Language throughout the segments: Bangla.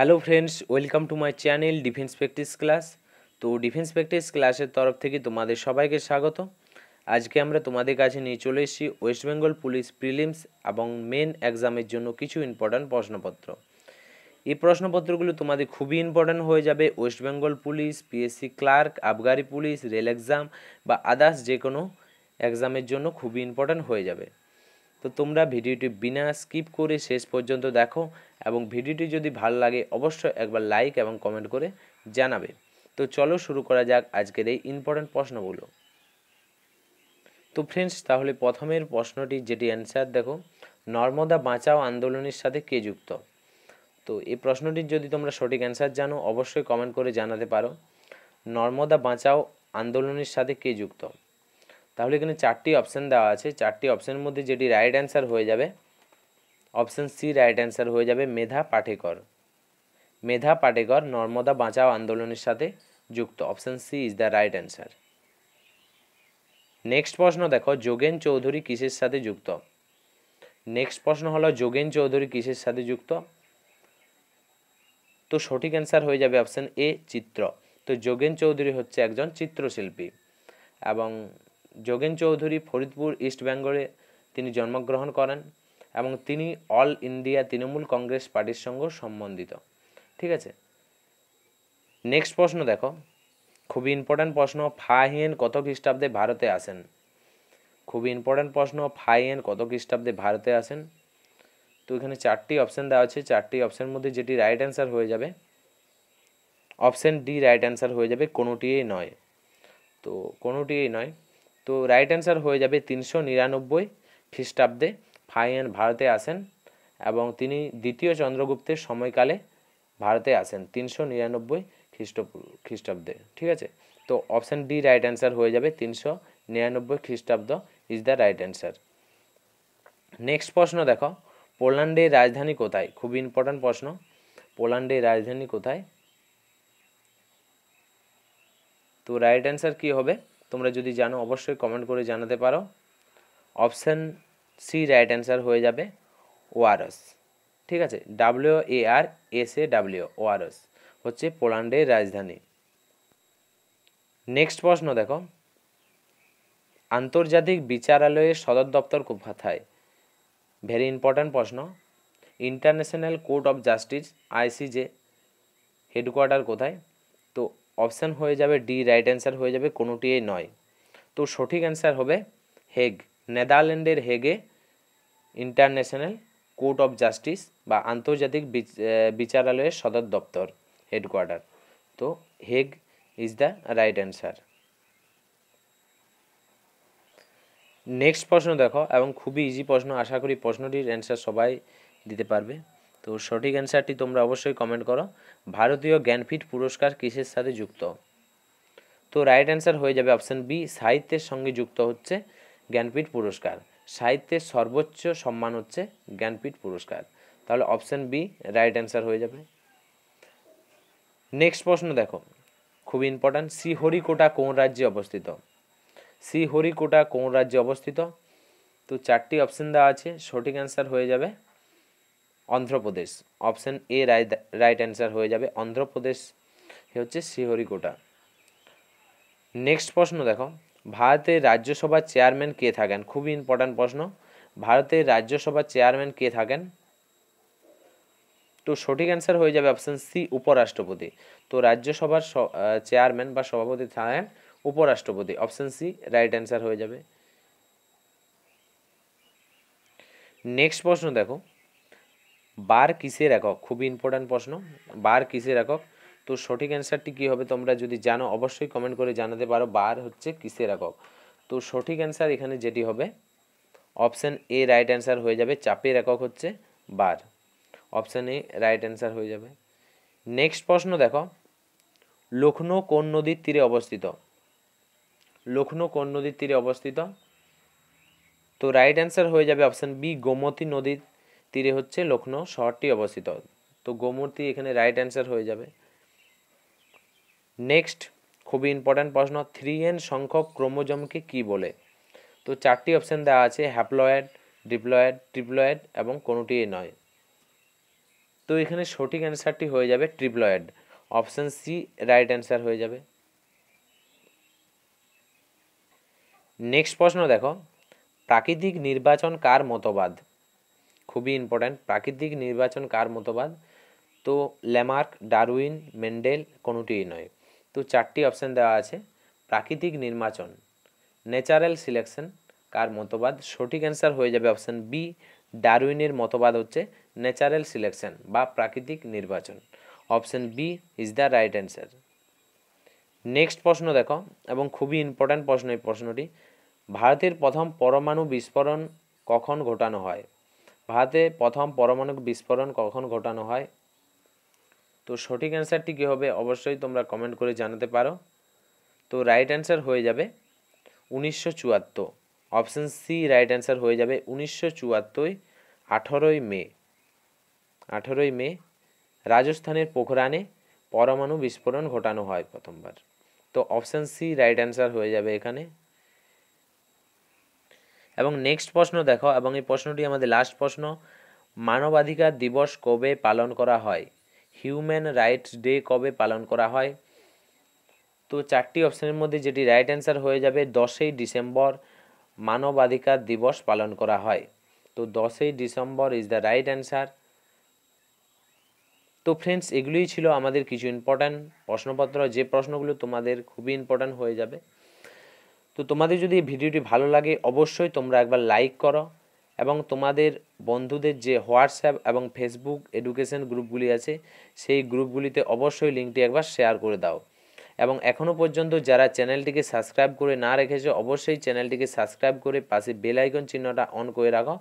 Hello friends, welcome to my channel defence practice class. তো ডিফেন্স প্র্যাকটিস ক্লাসের তরফ থেকে তোমাদের সবাইকে স্বাগত। আজকে আমরা তোমাদের কাছে নিয়ে চলে এসেছি ওয়েস্ট বেঙ্গল পুলিশ প্রিলিমস এবং মেন এক্সামের জন্য কিছু ইম্পর্ট্যান্ট প্রশ্নপত্র। এই প্রশ্নপত্রগুলো তোমাদের খুবই ইম্পর্ট্যান্ট হয়ে যাবে। West Bengal police, PSC clerk, আবগারি পুলিশ, রেল এক্সাম বা আদার্স যে কোনো এক্সামের জন্য খুবই ইম্পর্ট্যান্ট হয়ে যাবে। তো তোমরা ভিডিওটি বিনা স্কিপ করে শেষ পর্যন্ত দেখো এবং ভিডিওটি যদি ভালো লাগে অবশ্যই একবার লাইক এবং কমেন্ট করে জানাবে। তো চলো শুরু করা যাক আজকের এই ইম্পর্ট্যান্ট প্রশ্নগুলো। তো ফ্রেন্ডস তাহলে প্রথমের প্রশ্নটি যেটি অ্যান্সার দেখো, নর্মদা বাঁচাও আন্দোলনের সাথে কে যুক্ত? তো এই প্রশ্নটির যদি তোমরা সঠিক অ্যান্সার জানো, অবশ্যই কমেন্ট করে জানাতে পারো। নর্মদা বাঁচাও আন্দোলনের সাথে কে যুক্ত? তাহলে এখানে চারটি অপশান দেওয়া আছে। চারটি অপশানের মধ্যে যেটি রাইট অ্যান্সার হয়ে যাবে অপশান সি রাইট অ্যান্সার হয়ে যাবে মেধা পাটেকর। মেধা পাটেকর নর্মদা বাঁচাও আন্দোলনের সাথে যুক্ত। Option C is the right answer next প্রশ্ন দেখো, যোগেন চৌধুরী কিসের সাথে যুক্ত? নেক্সট প্রশ্ন হলো, যোগেন চৌধুরী কিসের সাথে যুক্ত? তো সঠিক অ্যান্সার হয়ে যাবে অপশান এ চিত্র। তো যোগেন চৌধুরী হচ্ছে একজন চিত্রশিল্পী এবং যোগেন চৌধুরী ফরিদপুর, ইস্ট বেঙ্গলে তিনি জন্মগ্রহণ করেন এবং তিনি অল ইন্ডিয়া তৃণমূল কংগ্রেস পার্টির সঙ্গে সম্বন্ধিত। ঠিক আছে? নেক্সট প্রশ্ন দেখো। খুবই ইম্পর্ট্যান্ট প্রশ্ন ফাহিয়েন কত খ্রিস্টাব্দে ভারতে আসেন? খুবই ইম্পর্ট্যান্ট প্রশ্ন ফাহিয়েন কত খ্রিস্টাব্দে ভারতে আসেন? তো এখানে চারটি অপশান দেওয়া আছে। চারটি অপশানের মধ্যে যেটি রাইট অ্যান্সার হয়ে যাবে অপশান ডি রাইট অ্যান্সার হয়ে যাবে, কোনোটিই নয়। তো কোনোটিই নয়। তো রাইট অ্যান্সার হয়ে যাবে তিনশো নিরানব্বই খ্রিস্টাব্দে। ফাইয়ান ভারতে আসেন এবং তিনি দ্বিতীয় চন্দ্রগুপ্তের সময়কালে ভারতে আসেন, তিনশো নিরানব্বই খ্রিস্ট খ্রিস্টাব্দে। ঠিক আছে? তো অপশান ডি রাইট অ্যান্সার হয়ে যাবে তিনশো নিরানব্বই খ্রিস্টাব্দ is the right answer next প্রশ্ন দেখো, পোল্যান্ডের রাজধানী কোথায়? খুবই ইম্পর্ট্যান্ট প্রশ্ন। পোল্যান্ডের রাজধানী কোথায়? তো রাইট অ্যান্সার কী হবে? তোমরা যদি জানো, অবশ্যই কমেন্ট করে জানাতে পারো। অপশান সি রাইট অ্যান্সার হয়ে যাবে ওআরএস ঠিক আছে? W A R S A W Warsaw হচ্ছে পোল্যান্ডের রাজধানী। নেক্সট প্রশ্ন দেখো। আন্তর্জাতিক বিচারালয়ের সদর দপ্তর কোথায়? ভেরি ইম্পর্ট্যান্ট প্রশ্ন। International Court of Justice ICJ headquarter কোথায়? তো অপশান হয়ে যাবে ডি, রাইট অ্যান্সার হয়ে যাবে কোনোটিই নয়। তো সঠিক অ্যান্সার হবে হেগ, নেদারল্যান্ডের হেগে ইন্টারন্যাশনাল কোর্ট অফ জাস্টিস বা আন্তর্জাতিক বিচারালয়ের সদর দপ্তর, হেডকোয়ার্টার। তো Hague is the right answer. Next প্রশ্ন দেখো, এবং খুবই ইজি প্রশ্ন, আশা করি প্রশ্নটির অ্যান্সার সবাই দিতে পারবে। তো সঠিক অ্যান্সারটি তোমরা অবশ্যই কমেন্ট করো। ভারতীয় জ্ঞানপীঠ পুরস্কার কিসের সাথে যুক্ত? তো রাইট অ্যান্সার হয়ে যাবে অপশান বি সাহিত্যের সঙ্গে যুক্ত হচ্ছে জ্ঞানপীঠ পুরস্কার। সাহিত্যের সর্বোচ্চ সম্মান হচ্ছে জ্ঞানপীঠ পুরস্কার। তাহলে অপশান বি রাইট অ্যান্সার হয়ে যাবে। নেক্সট প্রশ্ন দেখো খুব ইম্পর্ট্যান্ট শ্রীহরিকোটা কোন রাজ্যে অবস্থিত? শ্রীহরিকোটা কোন রাজ্যে অবস্থিত? তো চারটি অপশান দেওয়া আছে, সঠিক অ্যান্সার হয়ে যাবে। Andhra Pradesh. Option A right answer হয়ে যাবে অন্ধ্রপ্রদেশ হচ্ছে শ্রীহরিকোটা। নেক্সট প্রশ্ন দেখো, ভারতের রাজ্যসভার চেয়ারম্যান কে থাকেন? খুবই ইম্পর্ট্যান্ট প্রশ্ন। ভারতের রাজ্যসভার চেয়ারম্যান কে থাকেন? তো সঠিক অ্যান্সার হয়ে যাবে অপশান সি উপরাষ্ট্রপতি। তো রাজ্যসভার চেয়ারম্যান বা সভাপতি থাকেন উপরাষ্ট্রপতি। অপশান সি রাইট অ্যান্সার হয়ে যাবে। নেক্সট প্রশ্ন দেখো বার কিসের একক? খুবই ইম্পর্ট্যান্ট প্রশ্ন। বার কিসের একক? তো সঠিক অ্যান্সারটি কী হবে তোমরা যদি জানো, অবশ্যই কমেন্ট করে জানাতে পারো, বার হচ্ছে কিসের একক? তো সঠিক অ্যান্সার এখানে যেটি হবে অপশান এ রাইট অ্যান্সার হয়ে যাবে, চাপের একক হচ্ছে bar. Option A right answer হয়ে যাবে। নেক্সট প্রশ্ন দেখো লখনৌ কোন নদীর তীরে অবস্থিত? লখনৌ কোন নদীর তীরে অবস্থিত? তো রাইট অ্যান্সার হয়ে যাবে অপশান বি গোমতী নদীর তীরে হচ্ছে লখনৌ শহরটি অবস্থিত। তো গোমতী এখানে রাইট অ্যান্সার হয়ে যাবে। নেক্সট খুবই ইম্পর্ট্যান্ট প্রশ্ন থ্রি এন সংখ্যক ক্রোমোজমকে কি বলে? তো চারটি অপশান দেওয়া আছে হ্যাপ্লয়েড ডিপ্লয়েড ট্রিপ্লয়েড এবং কোনোটিই নয়। তো এখানে সঠিক অ্যান্সারটি হয়ে যাবে triploid option C right answer হয়ে যাবে। নেক্সট প্রশ্ন দেখো, প্রাকৃতিক নির্বাচন কার মতবাদ? খুবই ইম্পর্ট্যান্ট প্রাকৃতিক নির্বাচন কার মতবাদ? তো ল্যামার্ক ডারউইন মেন্ডেল কোনোটিই নয়। তো চারটি অপশান দেওয়া আছে। প্রাকৃতিক নির্বাচন ন্যাচারাল সিলেকশন কার মতবাদ? সঠিক অ্যান্সার হয়ে যাবে অপশান বি ডারউইনের মতবাদ হচ্ছে ন্যাচারাল সিলেকশন বা প্রাকৃতিক নির্বাচন। Option B is the right answer next প্রশ্ন দেখো, এবং খুবই ইম্পর্ট্যান্ট প্রশ্ন এই প্রশ্নটি। ভারতের প্রথম পরমাণু বিস্ফোরণ কখন ঘটানো হয়? ভারতে প্রথম পরমাণু বিস্ফোরণ কখন ঘটানো হয়? তো সঠিক অ্যান্সারটি কী হবে অবশ্যই তোমরা কমেন্ট করে জানাতে পারো। তো রাইট অ্যান্সার হয়ে যাবে উনিশশো চুয়াত্তর। অপশান সি রাইট অ্যান্সার হয়ে যাবে উনিশশো চুয়াত্তর, আঠেরোই মে। আঠেরোই মে, রাজস্থানের পোখরানে পরমাণু বিস্ফোরণ ঘটানো হয় প্রথমবার। তো অপশান সি রাইট অ্যান্সার হয়ে যাবে এখানে। এবং নেক্সট প্রশ্ন দেখো, এবং এই প্রশ্নটি আমাদের লাস্ট প্রশ্ন, মানবাধিকার দিবস কবে পালন করা হয়? হিউম্যান রাইটস ডে কবে পালন করা হয়? তো চারটি অপশানের মধ্যে যেটি রাইট অ্যান্সার হয়ে যাবে, দশই ডিসেম্বর মানবাধিকার দিবস পালন করা হয়। তো দশই December is the right answer তো ফ্রেন্ডস এগুলোই ছিল আমাদের কিছু ইম্পর্ট্যান্ট প্রশ্নপত্র। যে প্রশ্নগুলো তোমাদের খুবই ইম্পর্ট্যান্ট হয়ে যাবে তো তোমাদের যদি এই ভিডিওটি ভালো লাগে, অবশ্যই তোমরা একবার লাইক করো এবং তোমাদের বন্ধুদের যে হোয়াটসঅ্যাপ এবং ফেসবুক এডুকেশন গ্রুপগুলি আছে, সেই গ্রুপগুলিতে অবশ্যই লিঙ্কটি একবার শেয়ার করে দাও। এবং এখনও পর্যন্ত যারা চ্যানেলটিকে সাবস্ক্রাইব করে না রেখেছে, অবশ্যই চ্যানেলটিকে সাবস্ক্রাইব করে পাশে বেল আইকন চিহ্নটা অন করে রাখো,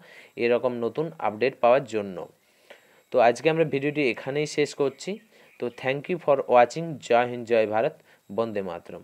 এরকম নতুন আপডেট পাওয়ার জন্য। তো আজকে আমরা ভিডিওটি এখানেই শেষ করছি। তো থ্যাংক ইউ ফর ওয়াচিং জয় হিন্দ, জয় ভারত। বন্দে মাতরম।